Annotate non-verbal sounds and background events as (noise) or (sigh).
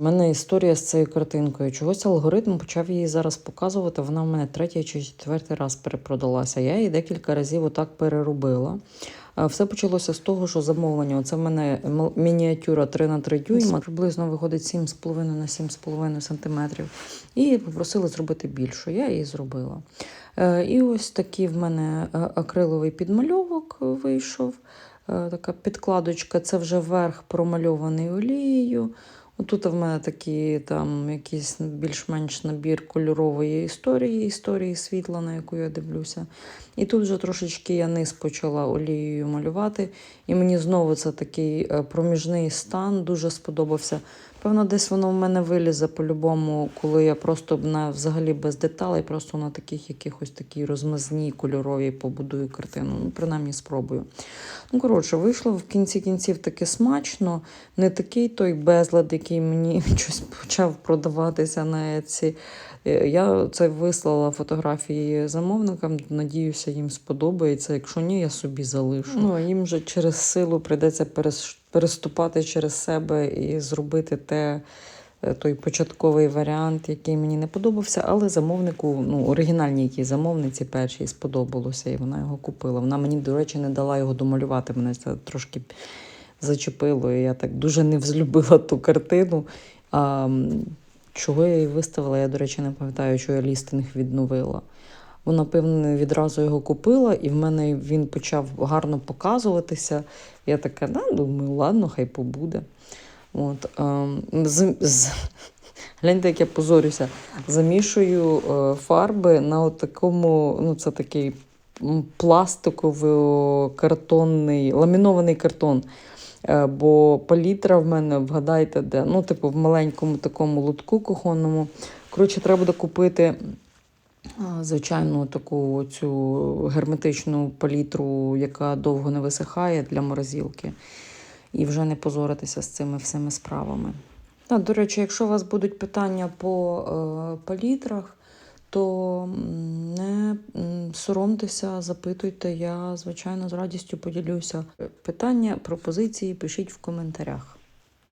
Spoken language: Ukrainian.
У мене історія з цією картинкою. Чогось алгоритм почав її зараз показувати. Вона в мене третій чи четвертий раз перепродалася. Я її декілька разів отак переробила. Е, Все почалося з того, що замовлення. Це в мене мініатюра 3 на 3 дюйма, приблизно виходить 7,5 на 7,5 сантиметрів. І попросили зробити більшу. Я її зробила. Е, І ось такий в мене е, акриловий підмальовок вийшов. Така підкладочка, це вже верх промальований олією. Тут в мене такі там якийсь більш-менш набір кольорової історії, історії світла, на яку я дивлюся. І тут вже трошечки я низ почала олією малювати. І мені знову це такий е, проміжний стан дуже сподобався. Певно, десь воно в мене вилізе по-любому, коли я просто на, взагалі без деталей, просто на таких якихось такій розмазній кольоровій побудую картину. Ну, принаймні спробую. Ну, коротше, вийшло в кінці кінців таки смачно. Не такий той безлад, який мені (laughs) щось почав продаватися на Etsy. Е, Я це вислала фотографії замовникам. Надіюся, їм сподобається. Якщо ні, я собі залишу. Ну, а їм же через силу прийдеться перес- переступати через себе і зробити те. е, Той початковий варіант, який мені не подобався, але замовнику, ну, оригінальній якій замовниці першій сподобалося, і вона його купила. Вона мені, до речі, не дала його домалювати. Мене це трошки зачепило. І я так дуже не взлюбила ту картину. А, чого я її виставила, я, до речі, не пам'ятаю, що я лістинг відновила. Вона, певно, відразу його купила, і в мене він почав гарно показуватися. Я така, да, думаю, ладно, хай побуде. От, ем, з, з, гляньте, як я позорюся. Замішую е, фарби на такому, ну, це такий м, пластиковий ламінований картон. Е, Бо палітра в мене, вгадайте, де, ну, типу, в маленькому такому лотку кухонному. Коротше, треба буде звичайну таку цю герметичну палітру, яка довго не висихає для морозилки. І вже не позоритися з цими всіми справами. А, до речі, якщо у вас будуть питання по е, палітрах, то не соромтеся, запитуйте. Я, звичайно, з радістю поділюся. Питання, пропозиції пишіть в коментарях.